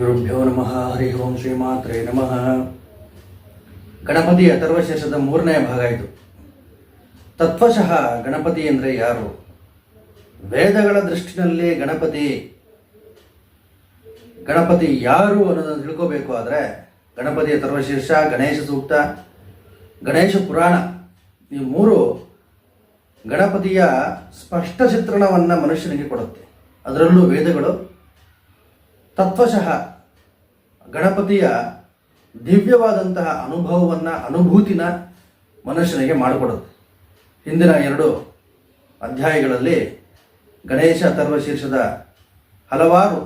ಗುರುಭ್ಯೋ ನಮಃ, ಹರಿ ಓಂ ಶ್ರೀ ಮಾತ್ರೇ ನಮಃ. ಗಣಪತಿ ಅಥರ್ವಶೇಷದ ಮೂರನೇ ಭಾಗ ಇದು. ತತ್ವಶಃ ಗಣಪತಿ ಎಂದರೆ ಯಾರು? ವೇದಗಳ ದೃಷ್ಟಿನಲ್ಲಿ ಗಣಪತಿ ಗಣಪತಿ ಯಾರು ಅನ್ನೋದನ್ನು ತಿಳ್ಕೋಬೇಕು ಆದರೆ ಗಣಪತಿ ಅಥರ್ವಶೀರ್ಷ ಗಣೇಶ ಸೂಕ್ತ, ಗಣೇಶ ಪುರಾಣ. ಈ ಮೂರು ಗಣಪತಿಯ ಸ್ಪಷ್ಟ ಚಿತ್ರಣವನ್ನು ಮನುಷ್ಯನಿಗೆ ಕೊಡುತ್ತೆ. ಅದರಲ್ಲೂ ವೇದಗಳು ತತ್ವಶಃ ಗಣಪತಿಯ ದಿವ್ಯವಾದಂತಹ ಅನುಭವವನ್ನು, ಅನುಭೂತಿನ ಮನುಷ್ಯನಿಗೆ ಮಾಡಿಕೊಡುತ್ತೆ ಹಿಂದಿನ ಎರಡು ಅಧ್ಯಾಯಗಳಲ್ಲಿ ಗಣೇಶ ಶೀರ್ಷದ ಹಲವಾರು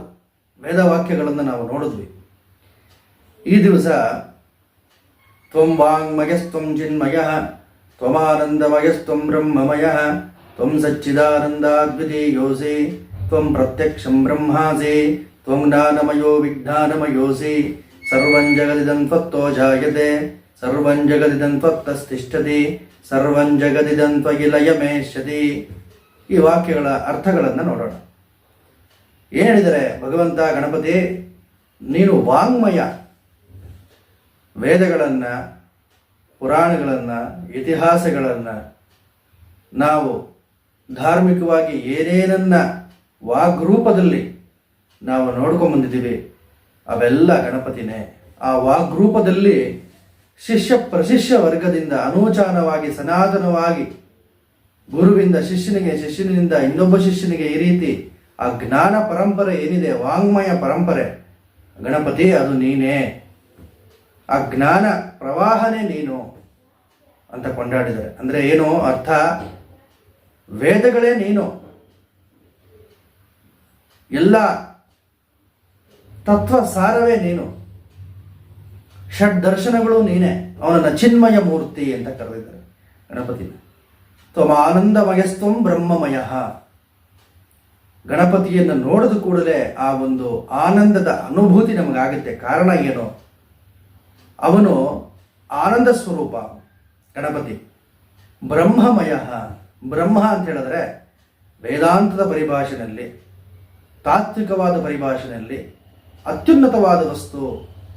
ವೇದವಾಕ್ಯಗಳನ್ನು ನಾವು ನೋಡಿದ್ವಿ. ಈ ದಿವಸ ತ್ವಂ ವಾಂಗ್ಮಯಸ್ತ್ವಂ ಚಿನ್ಮಯ, ತ್ವಮಾನಂದಮಯಸ್ತ್ವಂ ಬ್ರಹ್ಮಮಯ, ತ್ವಂ ಸಚ್ಚಿದಾನಂದಾದ್ವಿತೀಯೋಸಿ, ತ್ವಂ ಪ್ರತ್ಯಕ್ಷಂ ಬ್ರಹ್ಮಾಸಿ ತ್ವಂ ಜ್ಞಾನಮಯೋ ವಿಜ್ಞಾನಮಯೋಸಿ ಸರ್ವಂ ಜಗದಿದಂ ತ್ವತ್ತೋ ಜಾಯತೆ ಸರ್ವಂ ಜಗದಿದಂ ತ್ವತ್ತಸ್ತಿಷ್ಠತಿ ಸರ್ವಂ ಈ ವಾಕ್ಯಗಳ ಅರ್ಥಗಳನ್ನು ನೋಡೋಣ. ಏನು ಹೇಳಿದರೆ ಭಗವಂತ, ಗಣಪತಿ, ನೀನು ವಾಂಗ್ಮಯ. ವೇದಗಳನ್ನು, ಪುರಾಣಗಳನ್ನು, ಇತಿಹಾಸಗಳನ್ನು ನಾವು ಧಾರ್ಮಿಕವಾಗಿ ಏನೇನನ್ನ ವಾಗ್ರೂಪದಲ್ಲಿ ನಾವು ನೋಡ್ಕೊಂಬಂದಿದ್ದೀವಿ ಅವೆಲ್ಲ ಗಣಪತಿನೇ. ಆ ವಾಗ್ರೂಪದಲ್ಲಿ ಶಿಷ್ಯ ಪ್ರಶಿಷ್ಯ ವರ್ಗದಿಂದ ಅನೂಚಾನವಾಗಿ ಸನಾತನವಾಗಿ ಗುರುವಿಂದ ಶಿಷ್ಯನಿಗೆ, ಶಿಷ್ಯನಿಂದ ಇನ್ನೊಬ್ಬ ಶಿಷ್ಯನಿಗೆ ಈ ರೀತಿ ಆ ಜ್ಞಾನ ಪರಂಪರೆ ಏನಿದೆ, ವಾಂಗ್ಮಯ ಪರಂಪರೆ, ಗಣಪತಿ ಅದು ನೀನೇ. ಆ ಜ್ಞಾನ ಪ್ರವಾಹನೇ ನೀನು ಅಂತ ಕೊಂಡಾಡಿದರೆ ಅಂದರೆ ಏನು ಅರ್ಥ? ವೇದಗಳೇ ನೀನು. ಎಲ್ಲ ತತ್ವ ಸಾರವೇ ನೀನು. ಷಡ್ ದರ್ಶನಗಳು ನೀನೇ. ಅವನನ್ನು ಚಿನ್ಮಯ ಮೂರ್ತಿ ಅಂತ ಕರೆದಿದ್ದಾರೆ. ಗಣಪತಿನ. ತ್ವಮ ಆನಂದಮಯಸ್ತ್ವಂ ಬ್ರಹ್ಮಮಯ. ಗಣಪತಿಯನ್ನು ನೋಡಿದ ಕೂಡಲೇ ಆ ಒಂದು ಆನಂದದ ಅನುಭೂತಿ ನಮಗಾಗುತ್ತೆ. ಕಾರಣ ಏನು? ಅವನು ಆನಂದ ಸ್ವರೂಪ. ಗಣಪತಿ. ಬ್ರಹ್ಮಮಯ. ಬ್ರಹ್ಮ ಅಂತ ಹೇಳಿದ್ರೆ ವೇದಾಂತದ ಪರಿಭಾಷೆಯಲ್ಲಿ ತಾತ್ವಿಕವಾದ ಪರಿಭಾಷೆಯಲ್ಲಿ ಅತ್ಯುನ್ನತವಾದ ವಸ್ತು,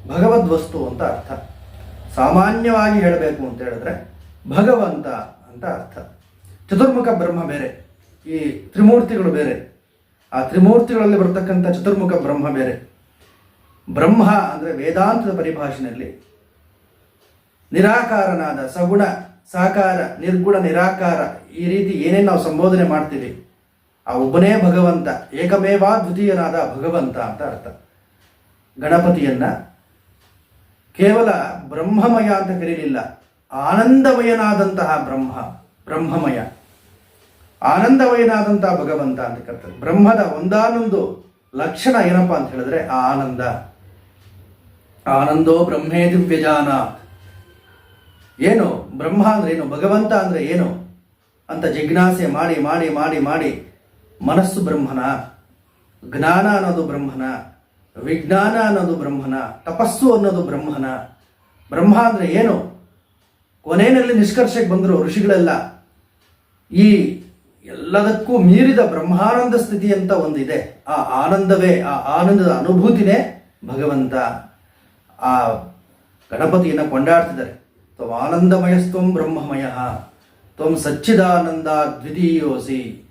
ಭಗವದ್ ವಸ್ತು ಅಂತ ಅರ್ಥ. ಸಾಮಾನ್ಯವಾಗಿ ಹೇಳಬೇಕು ಅಂತ ಹೇಳಿದ್ರೆ, ಭಗವಂತ ಅಂತ ಅರ್ಥ. ಚತುರ್ಮುಖ ಬ್ರಹ್ಮ ಬೇರೆ, ಈ ತ್ರಿಮೂರ್ತಿಗಳು ಬೇರೆ. ಆ ತ್ರಿಮೂರ್ತಿಗಳಲ್ಲಿ ಬರ್ತಕ್ಕಂಥ ಚತುರ್ಮುಖ ಬ್ರಹ್ಮ ಬೇರೆ. ಬ್ರಹ್ಮ ಅಂದರೆ ವೇದಾಂತದ ಪರಿಭಾಷೆಯಲ್ಲಿ ನಿರಾಕಾರನಾದ, ಸಗುಣ, ಸಾಕಾರ, ನಿರ್ಗುಣ, ನಿರಾಕಾರ ಈ ರೀತಿ ಏನೇನು ನಾವು ಸಂಬೋಧನೆ ಮಾಡ್ತೀವಿ, ಆ ಒಬ್ಬನೇ ಭಗವಂತ, ಏಕಮೇವಾ ದ್ವಿತೀಯನಾದ ಭಗವಂತ ಅಂತ ಅರ್ಥ. ಗಣಪತಿಯನ್ನ ಕೇವಲ ಬ್ರಹ್ಮಮಯ ಅಂತ ಕರೀಲಿಲ್ಲ, ಆನಂದಮಯನಾದಂತಹ ಬ್ರಹ್ಮ, ಬ್ರಹ್ಮಮಯ. ಆನಂದಮಯನಾದಂತಹ ಭಗವಂತ ಅಂತ ಕರ್ತಾರೆ. ಬ್ರಹ್ಮದ ಒಂದಾನೊಂದು ಲಕ್ಷಣ ಏನಪ್ಪಾ ಅಂತ ಹೇಳಿದ್ರೆ ಆ ಆನಂದ. ಆನಂದೋ ಬ್ರಹ್ಮೇ ದಿವ್ಯಜಾನ ಏನು? ಬ್ರಹ್ಮ ಅಂದ್ರೆ ಏನು? ಭಗವಂತ ಅಂದ್ರೆ ಏನು? ಅಂತ ಜಿಜ್ಞಾಸೆ ಮಾಡಿ ಮಾಡಿ ಮಾಡಿ ಮಾಡಿ ಮನಸ್ಸು ಬ್ರಹ್ಮನ? ಜ್ಞಾನ ಅನ್ನೋದು ಬ್ರಹ್ಮನ? ವಿಜ್ಞಾನ ಅನ್ನೋದು ಬ್ರಹ್ಮನ, ತಪಸ್ಸು ಅನ್ನೋದು ಬ್ರಹ್ಮನ. ಬ್ರಹ್ಮ ಅಂದ್ರೆ ಏನು? ಕೊನೆಯಲ್ಲಿ ನಿಷ್ಕರ್ಷಕ್ಕೆ ಬಂದರು ಋಷಿಗಳೆಲ್ಲ. ಈ ಎಲ್ಲದಕ್ಕೂ ಮೀರಿದ ಬ್ರಹ್ಮಾನಂದ ಸ್ಥಿತಿ ಅಂತ ಒಂದಿದೆ. ಆ ಆನಂದವೇ, ಆ ಆನಂದದ ಅನುಭೂತಿನೇ ಭಗವಂತ. ಆ ಗಣಪತಿಯನ್ನು ಕೊಂಡಾಡ್ತಿದ್ದಾರೆ. ತ್ವ ಆನಂದಮಯಸ್ತ್ವಂ ಬ್ರಹ್ಮಮಯ, ತ್ವಂ ಸಚ್ಚಿದಾನಂದ ದ್ವಿತೀಯೋಸಿ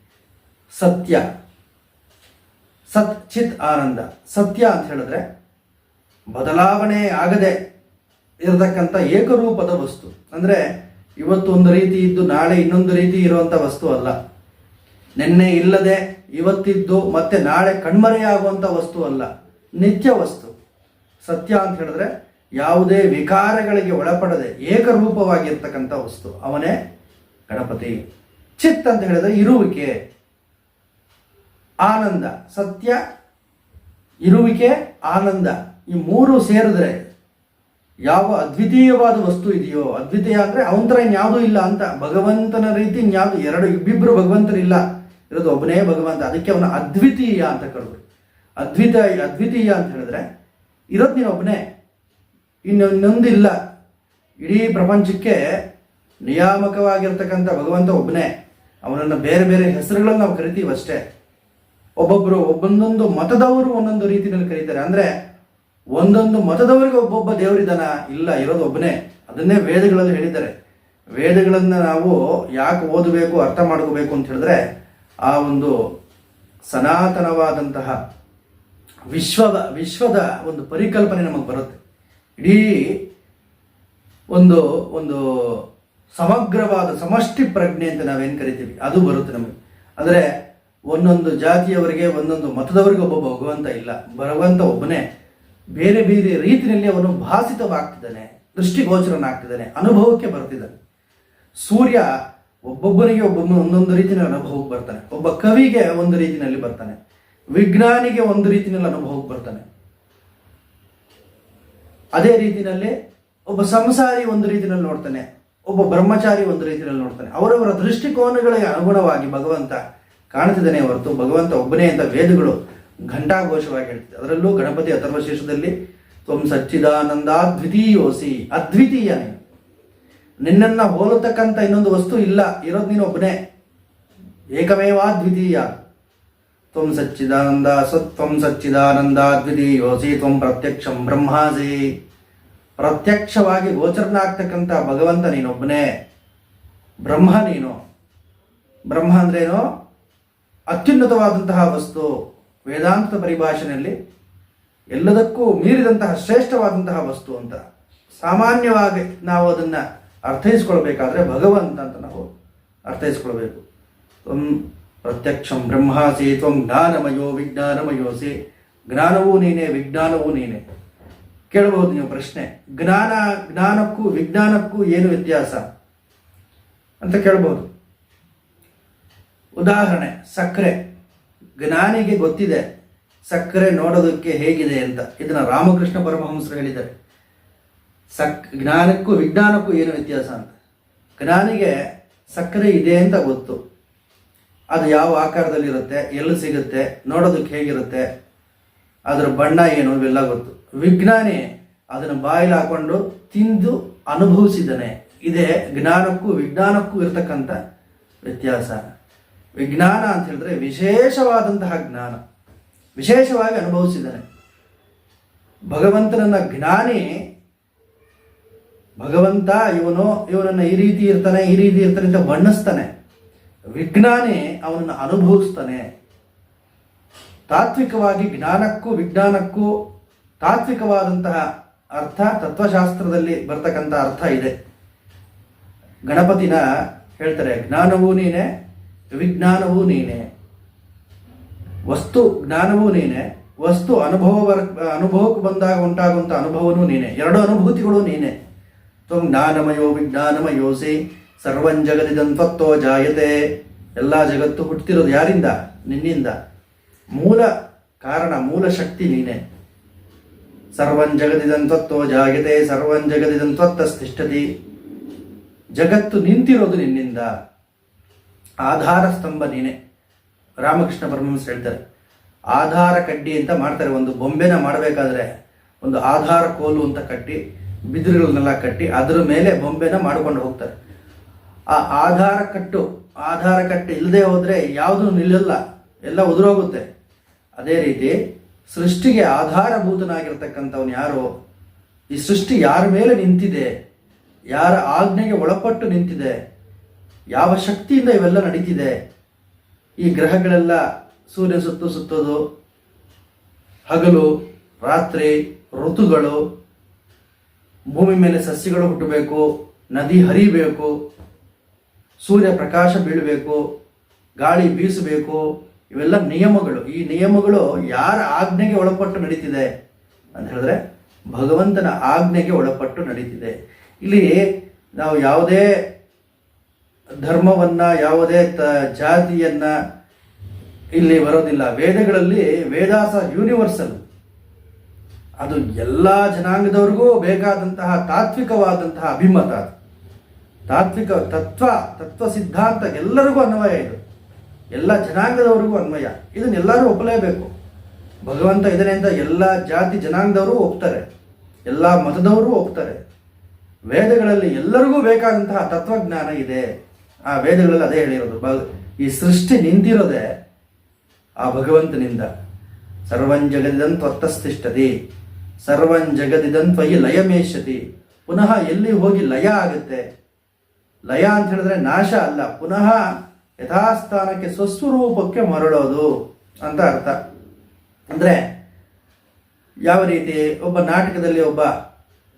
ಸತ್ಯ. ಸತ್ ಚಿತ್ ಆನಂದ. ಸತ್ಯ ಅಂತ ಹೇಳಿದ್ರೆ ಬದಲಾವಣೆ ಆಗದೆ ಇರತಕ್ಕಂಥ ಏಕರೂಪದ ವಸ್ತು. ಅಂದರೆ ಇವತ್ತು ಒಂದು ರೀತಿ ಇದ್ದು ನಾಳೆ ಇನ್ನೊಂದು ರೀತಿ ಇರುವಂಥ ವಸ್ತು ಅಲ್ಲ. ನಿನ್ನೆ ಇಲ್ಲದೆ ಇವತ್ತಿದ್ದು ಮತ್ತೆ ನಾಳೆ ಕಣ್ಮರೆಯಾಗುವಂಥ ವಸ್ತು ಅಲ್ಲ. ನಿತ್ಯ ವಸ್ತು. ಸತ್ಯ ಅಂತ ಹೇಳಿದ್ರೆ ಯಾವುದೇ ವಿಕಾರಗಳಿಗೆ ಒಳಪಡದೆ ಏಕರೂಪವಾಗಿರ್ತಕ್ಕಂಥ ವಸ್ತು. ಅವನೇ ಗಣಪತಿ. ಚಿತ್ ಅಂತ ಹೇಳಿದ್ರೆ ಇರುವಿಕೆ. ಆನಂದ, ಸತ್ಯ, ಇರುವಿಕೆ, ಆನಂದ, ಈ ಮೂರು ಸೇರಿದ್ರೆ ಯಾವ ಅದ್ವಿತೀಯವಾದ ವಸ್ತು ಇದೆಯೋ, ಅದ್ವಿತೀಯ ಅಂದ್ರೆ ಅವನ ಥರ ಇನ್ಯಾವುದೂ ಇಲ್ಲ ಅಂತ ಭಗವಂತನ ರೀತಿ ಇನ್ಯಾವುದು ಎರಡು ಇಬ್ಬಿಬ್ಬರು ಭಗವಂತರಿಲ್ಲ ಇರೋದು ಒಬ್ಬನೇ ಭಗವಂತ, ಅದಕ್ಕೆ ಅವನ ಅದ್ವಿತೀಯ ಅಂತ ಕರೆದ್ರು. ಅದ್ವಿತ ಅದ್ವಿತೀಯ ಅಂತ ಹೇಳಿದ್ರೆ ಇರೋದು ನೀನು ಒಬ್ಬನೇ. ಇನ್ನು ಇನ್ನೊಂದಿಲ್ಲ. ಇಡೀ ಪ್ರಪಂಚಕ್ಕೆ ನಿಯಾಮಕವಾಗಿರ್ತಕ್ಕಂಥ ಭಗವಂತ ಒಬ್ಬನೇ. ಅವನನ್ನು ಬೇರೆ ಬೇರೆ ಹೆಸರುಗಳನ್ನು ನಾವು ಕರಿತೀವಿ ಅಷ್ಟೇ ಒಬ್ಬೊಬ್ಬರು ಒಬ್ಬೊಂದೊಂದು ಮತದವರು ಒಂದೊಂದು ರೀತಿಯಲ್ಲಿ ಕರೀತಾರೆ. ಅಂದರೆ ಒಂದೊಂದು ಮತದವರಿಗೆ ಒಬ್ಬೊಬ್ಬ ದೇವರಿದಾನ ಇಲ್ಲ, ಇರೋದು ಒಬ್ಬನೇ. ಅದನ್ನೇ ವೇದಗಳಲ್ಲಿ ಹೇಳಿದ್ದಾರೆ. ವೇದಗಳನ್ನ ನಾವು ಯಾಕೆ ಓದಬೇಕು, ಅರ್ಥ ಮಾಡ್ಕೋಬೇಕು ಅಂತ ಹೇಳಿದ್ರೆ, ಆ ಒಂದು ಸನಾತನವಾದಂತಹ ವಿಶ್ವದ ವಿಶ್ವದ ಒಂದು ಪರಿಕಲ್ಪನೆ ನಮಗೆ ಬರುತ್ತೆ. ಇಡೀ ಒಂದು ಒಂದು ಸಮಗ್ರವಾದ ಸಮಷ್ಟಿ ಪ್ರಜ್ಞೆ ಅಂತ ನಾವೇನು ಕರಿತೀವಿ? ಅದು ಬರುತ್ತೆ ನಮಗೆ. ಅಂದರೆ ಒಂದೊಂದು ಜಾತಿಯವರಿಗೆ, ಒಂದೊಂದು ಮತದವರಿಗೆ ಒಬ್ಬ ಭಗವಂತ ಇಲ್ಲ. ಭಗವಂತ ಒಬ್ಬನೇ. ಬೇರೆ ಬೇರೆ ರೀತಿಯಲ್ಲಿ ಅವನು ಭಾಸಿತವಾಗ್ತಿದ್ದಾನೆ, ದೃಷ್ಟಿಗೋಚರನಾಗ್ತಿದ್ದಾನೆ, ಅನುಭವಕ್ಕೆ ಬರ್ತಿದ್ದಾನೆ. ಸೂರ್ಯ ಒಬ್ಬೊಬ್ಬನಿಗೆ ಒಬ್ಬೊಬ್ಬ ಒಂದೊಂದು ರೀತಿಯಲ್ಲಿ ಅನುಭವಕ್ಕೆ ಬರ್ತಾನೆ. ಒಬ್ಬ ಕವಿಗೆ ಒಂದು ರೀತಿಯಲ್ಲಿ ಬರ್ತಾನೆ. ವಿಜ್ಞಾನಿಗೆ ಒಂದು ರೀತಿಯಲ್ಲಿ ಅನುಭವಕ್ಕೆ ಬರ್ತಾನೆ. ಅದೇ ರೀತಿಯಲ್ಲಿ ಒಬ್ಬ ಸಂಸಾರಿ ಒಂದು ರೀತಿಯಲ್ಲಿ ನೋಡ್ತಾನೆ. ಒಬ್ಬ ಬ್ರಹ್ಮಚಾರಿ ಒಂದು ರೀತಿಯಲ್ಲಿ ನೋಡ್ತಾನೆ. ಅವರವರ ದೃಷ್ಟಿಕೋನಗಳಿಗೆ ಅನುಗುಣವಾಗಿ ಭಗವಂತ ಕಾಣ್ತಿದ್ದಾನೆ ಹೊರತು ಭಗವಂತ ಒಬ್ಬನೇ ಅಂತ ವೇದಗಳು ಘಂಟಾಘೋಷವಾಗಿ ಹೇಳ್ತಿದೆ. ಅದರಲ್ಲೂ ಗಣಪತಿ ಅಥರ್ವಶೇಷದಲ್ಲಿ ತ್ವಂ ಸಚ್ಚಿದಾನಂದ ದ್ವಿತೀಯೋಸಿ ಅದ್ವಿತೀಯ ನಿನ್ನನ್ನು ನಿನ್ನನ್ನ ಹೋಲತಕ್ಕಂಥ ಇನ್ನೊಂದು ವಸ್ತು ಇಲ್ಲ. ಇರೋದು ನೀನು ಒಬ್ಬನೇ. ಏಕಮೇವಾ ದ್ವಿತೀಯ. ತ್ವಂ ಸಚ್ಚಿದಾನಂದ ಸತ್ವಂ ಸಚ್ಚಿದಾನಂದ ದ್ವಿತೀಯೋಸಿ ತ್ವಂ ಪ್ರತ್ಯಕ್ಷಂ ಬ್ರಹ್ಮಾಸಿ. ಪ್ರತ್ಯಕ್ಷವಾಗಿ ಗೋಚರನಾಗ್ತಕ್ಕಂಥ ಭಗವಂತ ನೀನೊಬ್ಬನೇ. ಬ್ರಹ್ಮ ನೀನು. ಬ್ರಹ್ಮ ಅಂದ್ರೇನು? ಅತ್ಯುನ್ನತವಾದಂತಹ ವಸ್ತು ವೇದಾಂತ ಪರಿಭಾಷೆಯಲ್ಲಿ ಎಲ್ಲದಕ್ಕೂ ಮೀರಿದಂತಹ ಶ್ರೇಷ್ಠವಾದಂತಹ ವಸ್ತು ಅಂತ ಸಾಮಾನ್ಯವಾಗಿ ನಾವು ಅದನ್ನು ಅರ್ಥೈಸ್ಕೊಳ್ಬೇಕಾದ್ರೆ ಭಗವಂತ ಅಂತ ನಾವು ಅರ್ಥೈಸ್ಕೊಳ್ಬೇಕು. ತ್ವಂ ಪ್ರತ್ಯಕ್ಷಂ ಬ್ರಹ್ಮಾಸಿ ತ್ವಂ ಜ್ಞಾನಮಯೋ ವಿಜ್ಞಾನಮಯೋಸಿ ಜ್ಞಾನವೂ ನೀನೇ, ವಿಜ್ಞಾನವೂ ನೀನೇ. ಕೇಳಬಹುದು ನೀವು ಪ್ರಶ್ನೆ. ಜ್ಞಾನ, ಜ್ಞಾನಕ್ಕೂ ವಿಜ್ಞಾನಕ್ಕೂ ಏನು ವ್ಯತ್ಯಾಸ? ಅಂತ ಕೇಳಬಹುದು. ಉದಾಹರಣೆ, ಸಕ್ಕರೆ. ಜ್ಞಾನಿಗೆ ಗೊತ್ತಿದೆ, ಸಕ್ಕರೆ ನೋಡೋದಕ್ಕೆ ಹೇಗಿದೆ ಅಂತ. ಇದನ್ನ ರಾಮಕೃಷ್ಣ ಪರಮಹಂಸರು ಹೇಳಿದ್ದಾರೆ. ಸಕ್, ಜ್ಞಾನಕ್ಕೂ ವಿಜ್ಞಾನಕ್ಕೂ ಏನು ವ್ಯತ್ಯಾಸ ಅಂತ? ಜ್ಞಾನಿಗೆ ಸಕ್ಕರೆ ಇದೆ ಅಂತ ಗೊತ್ತು. ಅದು ಯಾವ ಆಕಾರದಲ್ಲಿರುತ್ತೆ, ಎಲ್ಲಿ ಸಿಗುತ್ತೆ, ನೋಡೋದಕ್ಕೆ ಹೇಗಿರುತ್ತೆ, ಅದರ ಬಣ್ಣ ಏನು ಇವೆಲ್ಲ ಗೊತ್ತು. ವಿಜ್ಞಾನಿ ಅದನ್ನು ಬಾಯಿಲ್ ಹಾಕೊಂಡು ತಿಂದು ಅನುಭವಿಸಿದ್ದಾನೆ. ಇದೇ ಜ್ಞಾನಕ್ಕೂ ವಿಜ್ಞಾನಕ್ಕೂ ಇರತಕ್ಕಂಥ ವ್ಯತ್ಯಾಸ. ವಿಜ್ಞಾನ ಅಂತ ಹೇಳಿದ್ರೆ ವಿಶೇಷವಾದಂತಹ ಜ್ಞಾನ. ವಿಶೇಷವಾಗಿ ಅನುಭವಿಸಿದ್ದಾನೆ. ಭಗವಂತನನ್ನ ಜ್ಞಾನಿ, ಭಗವಂತ ಇವನು, ಇವನನ್ನ ಈ ರೀತಿ ಇರ್ತಾನೆ, ಈ ರೀತಿ ಇರ್ತಾನೆ ಅಂತ ಬಣ್ಣಿಸ್ತಾನೆ. ವಿಜ್ಞಾನಿ ಅವನನ್ನು ಅನುಭವಿಸ್ತಾನೆ. ತಾತ್ವಿಕವಾಗಿ ಜ್ಞಾನಕ್ಕೂ, ವಿಜ್ಞಾನಕ್ಕೂ ತಾತ್ವಿಕವಾದಂತಹ ಅರ್ಥ ತತ್ವಶಾಸ್ತ್ರದಲ್ಲಿ ಬರ್ತಕ್ಕಂಥ ಅರ್ಥ ಇದೆ. ಗಣಪತಿನ ಹೇಳ್ತಾರೆ, ಜ್ಞಾನವೂ ನೀನೆ ವಿಜ್ಞಾನವೂ ನೀನೆ. ವಸ್ತು ಜ್ಞಾನವೂ ನೀನೆ. ವಸ್ತು ಅನುಭವ ಅನುಭವಕ್ಕೆ ಬಂದಾಗ ಉಂಟಾಗುವಂಥ ಅನುಭವನೂ ನೀನೆ. ಎರಡು ಅನುಭೂತಿಗಳು ನೀನೆ. ತ್ವ ಜ್ಞಾನಮಯೋ ವಿಜ್ಞಾನಮಯೋಸಿ ಸರ್ವಂ ಜಗದಿದಂತ್ವತ್ತೋ ಜಾಯತೆ. ಎಲ್ಲ ಜಗತ್ತು ಹುಟ್ಟಿರೋದು ಯಾರಿಂದ? ನಿನ್ನಿಂದ. ಮೂಲ ಕಾರಣ, ಮೂಲ ಶಕ್ತಿ ನೀನೆ. ಸರ್ವಂ ಜಗದಿದಂತ್ವತ್ತೋ ಜಾಯತೆ, ಸರ್ವಂ ಜಗದಿದಂತ್ವತ್ತಸ್ತಿಷ್ಠತಿ ಜಗತ್ತು ನಿಂತಿರೋದು ನಿನ್ನಿಂದ. ಆಧಾರ ಸ್ತಂಭ ನೀನೆ. ರಾಮಕೃಷ್ಣ ಪರಮಹಂಸ ಹೇಳ್ತಾರೆ, ಆಧಾರ ಕಡ್ಡಿ ಅಂತ ಮಾಡ್ತಾರೆ, ಒಂದು ಬೊಂಬೆನ ಮಾಡಬೇಕಾದ್ರೆ ಒಂದು ಆಧಾರ ಕೋಲು ಅಂತ ಕಟ್ಟಿ ಬಿದಿರುಗಳನ್ನೆಲ್ಲ ಕಟ್ಟಿ, ಅದರ ಮೇಲೆ ಬೊಂಬೆನ ಮಾಡ್ಕೊಂಡು ಹೋಗ್ತಾರೆ. ಆ ಆಧಾರ ಕಟ್ಟು ಆಧಾರ ಕಟ್ಟು ಇಲ್ಲದೆ ಹೋದರೆ ಯಾವುದೂ ನಿಲ್ಲಲ್ಲ, ಎಲ್ಲ ಉದುರೋಗುತ್ತೆ. ಅದೇ ರೀತಿ ಸೃಷ್ಟಿಗೆ ಆಧಾರಭೂತನಾಗಿರ್ತಕ್ಕಂಥವನು ಯಾರು? ಈ ಸೃಷ್ಟಿ ಯಾರ ಮೇಲೆ ನಿಂತಿದೆ? ಯಾರ ಆಜ್ಞೆಗೆ ಒಳಪಟ್ಟು ನಿಂತಿದೆ? ಯಾವ ಶಕ್ತಿಯಿಂದ ಇವೆಲ್ಲ ನಡೀತಿದೆ? ಈ ಗ್ರಹಗಳೆಲ್ಲ ಸೂರ್ಯ ಸುತ್ತು ಸುತ್ತೋದು, ಹಗಲು, ರಾತ್ರಿ, ಋತುಗಳು, ಭೂಮಿ ಮೇಲೆ ಸಸ್ಯಗಳು ಹುಟ್ಟಬೇಕು, ನದಿ ಹರಿಬೇಕು, ಸೂರ್ಯ ಪ್ರಕಾಶ ಬೀಳಬೇಕು, ಗಾಳಿ ಬೀಸಬೇಕು, ಇವೆಲ್ಲ ನಿಯಮಗಳು. ಈ ನಿಯಮಗಳು ಯಾರ ಆಜ್ಞೆಗೆ ಒಳಪಟ್ಟು ನಡೀತಿದೆ ಅಂತ ಹೇಳಿದ್ರೆ ಭಗವಂತನ ಆಜ್ಞೆಗೆ ಒಳಪಟ್ಟು ನಡೀತಿದೆ. ಇಲ್ಲಿ ನಾವು ಯಾವುದೇ ಧರ್ಮವನ್ನ ಯಾವುದೇ ತ ಜಾತಿಯನ್ನ ಇಲ್ಲಿ ಬರೋದಿಲ್ಲ. ವೇದಗಳಲ್ಲಿ ವೇದಾಸ ಯೂನಿವರ್ಸಲ್ ಅದು ಎಲ್ಲ ಜನಾಂಗದವ್ರಿಗೂ ಬೇಕಾದಂತಹ ತಾತ್ವಿಕವಾದಂತಹ ಅಭಿಮತ ತಾತ್ವಿಕ ತತ್ವ ತತ್ವ ಸಿದ್ಧಾಂತ ಎಲ್ಲರಿಗೂ ಅನ್ವಯ ಇದು. ಎಲ್ಲ ಜನಾಂಗದವರಿಗೂ ಅನ್ವಯ. ಇದನ್ನೆಲ್ಲರೂ ಒಪ್ಪಲೇಬೇಕು. ಭಗವಂತ ಇದರಿಂದ ಎಲ್ಲ ಜಾತಿ ಜನಾಂಗದವರು ಒಪ್ತಾರೆ. ಎಲ್ಲ ಮತದವರು ಒಪ್ತಾರೆ. ವೇದಗಳಲ್ಲಿ ಎಲ್ಲರಿಗೂ ಬೇಕಾದಂತಹ ತತ್ವಜ್ಞಾನ ಇದೆ. ಆ ವೇದಗಳಲ್ಲಿ ಅದೇ ಹೇಳಿರೋದು. ಈ ಸೃಷ್ಟಿ ನಿಂತಿರೋದೆ ಆ ಭಗವಂತನಿಂದ. ಸರ್ವಂಜಗದಿದಂತ ತ್ವತ್ತಸ್ತಿಷ್ಠತಿ ಸರ್ವಂ ಜಗದಿದಂ ತ್ವಯಿ ಲಯಮೇಶತಿ ಪುನಃ ಎಲ್ಲಿ ಹೋಗಿ ಲಯ ಆಗುತ್ತೆ? ಲಯ ಅಂತ ಹೇಳಿದ್ರೆ ನಾಶ ಅಲ್ಲ. ಪುನಃ ಯಥಾಸ್ಥಾನಕ್ಕೆ ಸ್ವಸ್ವರೂಪಕ್ಕೆ ಮರಳೋದು ಅಂತ ಅರ್ಥ. ಅಂದ್ರೆ ಯಾವ ರೀತಿ ಒಬ್ಬ ನಾಟಕದಲ್ಲಿ ಒಬ್ಬ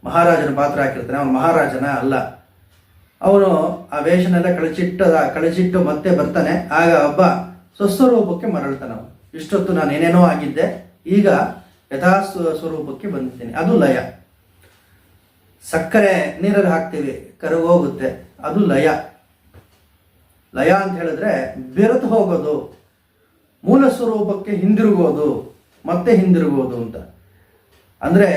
ಮಹಾರಾಜನ ಪಾತ್ರ ಹಾಕಿರ್ತಾನೆ. ಅವನು ಮಹಾರಾಜನ ಅಲ್ಲ. ಅವನು ಆ ವೇಷನೆಲ್ಲ ಕಳಚಿಟ್ಟ, ಕಳಚಿಟ್ಟು ಮತ್ತೆ ಬರ್ತಾನೆ. ಆಗ ಒಬ್ಬ ಸ್ವಸ್ವರೂಪಕ್ಕೆ ಮರಳ್ತಾನೆ ಅವನು. ಇಷ್ಟೊತ್ತು ನಾನು ಏನೇನೋ ಆಗಿದ್ದೆ, ಈಗ ಯಥಾ ಸ್ವರೂಪಕ್ಕೆ ಬಂದಿದ್ದೇನೆ. ಅದು ಲಯ. ಸಕ್ಕರೆ ನೀರಲ್ಲಿ ಹಾಕ್ತೀವಿ ಕರಗೋಗುತ್ತೆ ಅದು ಲಯ. ಲಯ ಅಂತ ಹೇಳಿದ್ರೆ ಬೆರೆತು ಹೋಗೋದು ಮೂಲ ಸ್ವರೂಪಕ್ಕೆ ಹಿಂದಿರುಗೋದು, ಮತ್ತೆ ಹಿಂದಿರುಗೋದು ಅಂತ. ಅಂದ್ರೆ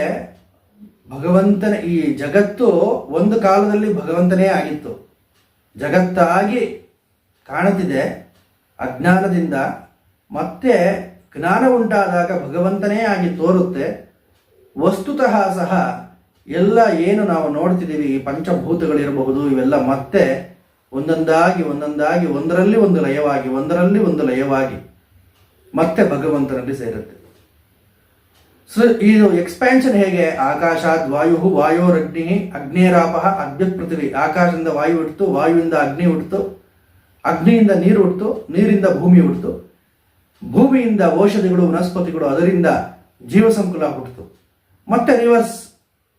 ಭಗವಂತನ ಈ ಜಗತ್ತು ಒಂದು ಕಾಲದಲ್ಲಿ ಭಗವಂತನೇ ಆಗಿತ್ತು. ಜಗತ್ತಾಗಿ ಕಾಣುತ್ತಿದೆ, ಅಜ್ಞಾನದಿಂದ ಮತ್ತೆ ಜ್ಞಾನ ಉಂಟಾದಾಗ ಭಗವಂತನೇ ಆಗಿ ತೋರುತ್ತೆ. ವಸ್ತುತಃ ಸಹ ಎಲ್ಲ ಏನು ನಾವು ನೋಡ್ತಿದ್ದೀವಿ, ಈ ಪಂಚಭೂತಗಳಿರಬಹುದು, ಇವೆಲ್ಲ ಮತ್ತೆ ಒಂದೊಂದಾಗಿ ಒಂದೊಂದಾಗಿ ಒಂದರಲ್ಲಿ ಒಂದು ಲಯವಾಗಿ, ಒಂದರಲ್ಲಿ ಒಂದು ಲಯವಾಗಿ ಮತ್ತೆ ಭಗವಂತನಲ್ಲಿ ಸೇರುತ್ತೆ. ಸೊ, ಇದು ಎಕ್ಸ್ಪ್ಯಾನ್ಷನ್ ಹೇಗೆ? ಆಕಾಶಾದ್ ವಾಯು ವಾಯೋರಗ್ನಿ ಅಗ್ನೇರಾಪ ಅಗ್ನಿ ಪೃಥ್ವಿ. ಆಕಾಶದಿಂದ ವಾಯು ಹುಟ್ಟಿತು ವಾಯುವಿಂದ ಅಗ್ನಿ ಹುಟ್ಟಿತು ಅಗ್ನಿಯಿಂದ ನೀರು ಹುಟ್ಟಿತು ನೀರಿಂದ ಭೂಮಿ ಹುಟ್ಟಿತು ಭೂಮಿಯಿಂದ ಔಷಧಿಗಳು, ವನಸ್ಪತಿಗಳು, ಅದರಿಂದ ಜೀವ ಸಂಕುಲ ಹುಟ್ಟಿತು ಮತ್ತೆ ರಿವರ್ಸ್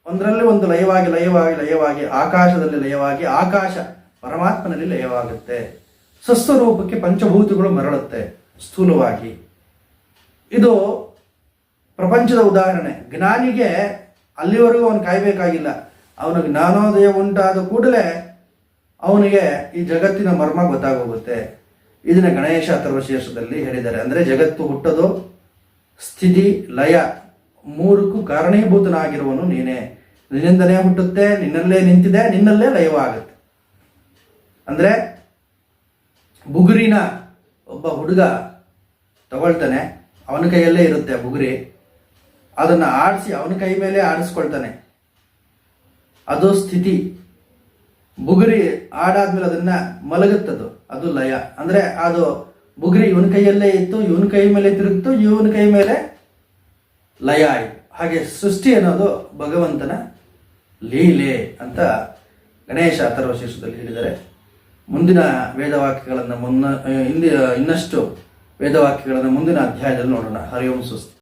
ಒಂದರಲ್ಲಿ ಒಂದು ಲಯವಾಗಿ ಲಯವಾಗಿ ಲಯವಾಗಿ, ಆಕಾಶದಲ್ಲಿ ಲಯವಾಗಿ, ಆಕಾಶ ಪರಮಾತ್ಮನಲ್ಲಿ ಲಯವಾಗುತ್ತೆ. ಸಸ್ವರೂಪಕ್ಕೆ ಪಂಚಭೂತಗಳು ಮರಳುತ್ತೆ, ಸ್ಥೂಲವಾಗಿ. ಇದು ಪ್ರಪಂಚದ ಉದಾಹರಣೆ. ಜ್ಞಾನಿಗೆ ಅಲ್ಲಿವರೆಗೂ ಅವನು ಕಾಯಬೇಕಾಗಿಲ್ಲ. ಅವನ ಜ್ಞಾನೋದಯ ಉಂಟಾದ ಕೂಡಲೇ ಅವನಿಗೆ ಈ ಜಗತ್ತಿನ ಮರ್ಮ ಗೊತ್ತಾಗೋಗುತ್ತೆ. ಇದನ್ನ ಗಣೇಶ ಅಥರ್ವಶೇಷದಲ್ಲಿ ಹೇಳಿದ್ದಾರೆ. ಅಂದ್ರೆ ಜಗತ್ತು ಹುಟ್ಟೋದು, ಸ್ಥಿತಿ, ಲಯ ಮೂರಕ್ಕೂ ಕಾರಣೀಭೂತನಾಗಿರುವನು ನೀನೇ. ನಿನ್ನಿಂದಲೇ ಹುಟ್ಟುತ್ತೆ, ನಿನ್ನಲ್ಲೇ ನಿಂತಿದೆ, ನಿನ್ನಲ್ಲೇ ಲಯವಾಗುತ್ತೆ. ಅಂದ್ರೆ ಬುಗುರಿನ ಒಬ್ಬ ಹುಡುಗ ತಗೊಳ್ತಾನೆ. ಅವನ ಕೈಯಲ್ಲೇ ಇರುತ್ತೆ ಬುಗುರಿ. ಅದನ್ನ ಆಡಿಸಿ ಅವನ ಕೈ ಮೇಲೆ ಆಡಿಸ್ಕೊಳ್ತಾನೆ. ಅದು ಸ್ಥಿತಿ. ಬುಗುರಿ ಆಡಾದ್ಮೇಲೆ ಅದನ್ನ ಮಲಗುತ್ತದು. ಅದು ಲಯ. ಅಂದ್ರೆ ಅದು ಬುಗುರಿ ಇವನ ಕೈಯಲ್ಲೇ ಇತ್ತು, ಇವನ ಕೈ ಮೇಲೆ ತಿರುಗಿತು, ಇವನ ಕೈ ಮೇಲೆ ಲಯ ಆಯಿತು. ಹಾಗೆ ಸೃಷ್ಟಿ ಅನ್ನೋದು ಭಗವಂತನ ಲೀಲೆ ಅಂತ ಗಣೇಶ ಅಥರ್ವಶೇಷದಲ್ಲಿ ಹೇಳಿದರೆ ಮುಂದಿನ ವೇದವಾಕ್ಯಗಳನ್ನು ಮುನ್ನ, ಹಿಂದಿ, ಇನ್ನಷ್ಟು ವೇದವಾಕ್ಯಗಳನ್ನು ಮುಂದಿನ ಅಧ್ಯಾಯದಲ್ಲಿ ನೋಡೋಣ. ಹರಿ ಓಂ ಸುಸ್ತಿ